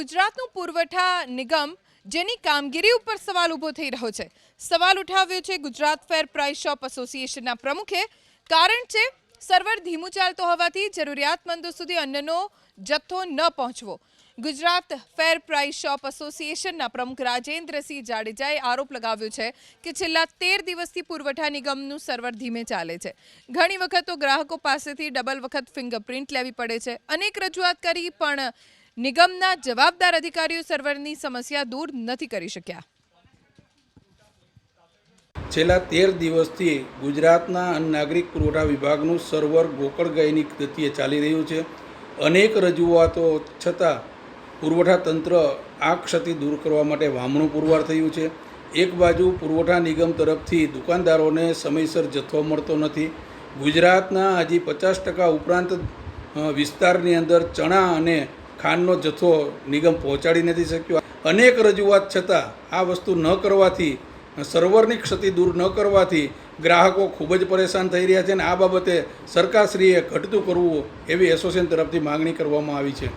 ગુજરાતનું પુરવઠા નિગમ, જેની કામગીરી ઉપર સવાલ ઊભો થઈ રહ્યો છે. સવાલ ઉઠાવ્યો છે ગુજરાત ફેર પ્રાઇસ શોપ એસોસિએશનના પ્રમુખે. કારણ છે, સર્વર ધીમું ચાલતો હોવાથી જરૂરિયાતમંદો સુધી અન્નનો જથ્થો ન પહોંચવો. ગુજરાત ફેર પ્રાઇસ શોપ એસોસિએશનના પ્રમુખ રાજેન્દ્રસિંહ જાડેજાએ આરોપ લગાવ્યો છે કે છેલ્લા તેર દિવસથી પુરવઠા નિગમનું સર્વર ધીમે ચાલે છે. ઘણી વખત તો ગ્રાહકો પાસેથી ડબલ વખત ફિંગરપ્રિન્ટ લેવી પડે છે. અનેક રજૂઆત કરી પણ નિગમના જવાબદાર અધિકારીઓ સર્વરની સમસ્યા દૂર નથી કરી શક્યા. છેલ્લા તેર દિવસથી ગુજરાતના નાગરિક પુરવઠા વિભાગનું સર્વર ગોકળગાયની ગતિએ ચાલી રહ્યું છે. અનેક રજૂઆતો છતાં પુરવઠા તંત્ર આ ક્ષતિ દૂર કરવા માટે વામણું પુરવાર થયું છે. એક બાજુ પુરવઠા નિગમ તરફથી દુકાનદારોને સમયસર જથ્થો મળતો નથી. ગુજરાતના હજી પચાસ ટકા ઉપરાંત વિસ્તારની અંદર ચણા અને ખાંડનો જથ્થો નિગમ પહોંચાડી નથી શક્યો. અનેક રજૂઆત છતાં આ વસ્તુ ન કરવાથી, સર્વરની ક્ષતિ દૂર ન કરવાથી ગ્રાહકો ખૂબ જ પરેશાન થઈ રહ્યા છે અને આ બાબતે સરકારશ્રીએ ઘટતું કરવું એવી એસોસિએશન તરફથી માગણી કરવામાં આવી છે.